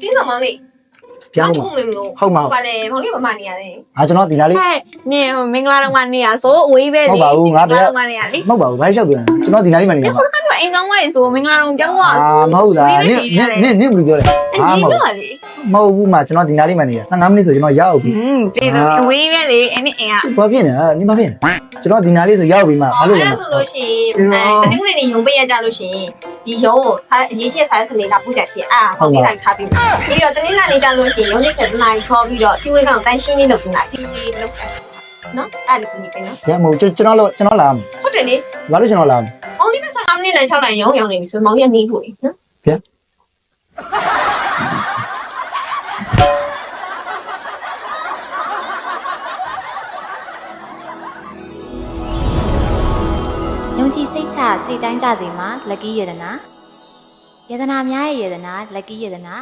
ဒီတော့မောင်လေးပြန်မလို့ထုံးမလို့ဟုတ်မှာဟုတ်ပါလေမောင်လေးမမနေရတယ်အာကျွန်တော်ဒီနားလေးဟဲ့နင်ဟိုမင်္ဂလာတော့ကနေရဆိုအဝေးပဲလေဟုတ်ပါဘူးငါဘယ်မင်္ဂလာတော့ကနေရလေမဟုတ်ပါဘူးဘာလျှောက်ပြန်ကျွန်တော်ဒီနားလေးမှနေဒီပါခုနကအိမ်ကောင်းဝိုင်းဆိုမင်္ဂလာတော့ပြောင်းသွားအာဆိုမဟုတ်လားနင်နင်နင်နင်ဘယ်လိုပြောလဲအအာနည်းမဟုတ်ပြောလေမဟုတ်ဘူးမကျွန်တော်ဒီနားလေးမှနေတာ15မိနစ်ဆိုကျွန်တော်ရောက်ပြီอืมပြေတော့အဝေးပဲလေအဲ့ဒီအိမ်ကဘာဖြစ်နေလဲနင်ဘာဖြစ်နေကျွန်တော်ဒီနားလေးဆိုရောက်ပြီမှဘာလို့လဲအဲ့မဒါဆိုလို့ရှိရင်အဲတနင်္ဂနွေနေ့ရုံပေးရကြလို့ရှိရင် ဒီရုံကိုစားအရေးကြီးစားစနေလာပူကြရှိအာမောင်လေးလိုက်ထားပြီးပြီးတော့တနင်္လာနေ့ကြလို့ရှိရင်ရုံနေ့ချက်နိုင်ခေါ်ပြီးတော့စီဝေးကောင်တန်းရှင်းလေးလုပ်ပြီးမှစီဝေးလုပ်ချက်နော်အဲ့ဒါဒီပဲနော်ရမဟုတ်ကျွန်တော်ကျွန်တော်လာဟုတ်တယ်လေဘာလို့ကျွန်တော်လာမောင်လေးက15မိနစ်နဲ့6နိုင်ရုံရုံနေပြီဆိုမောင်လေးကနေဖို့လေနော်ယုံ ကြည်စိတ်ချစိတ်တိုင်းကြစေမှာ lucky ယတနာယတနာများရဲ့ယတနာ lucky ယတနာ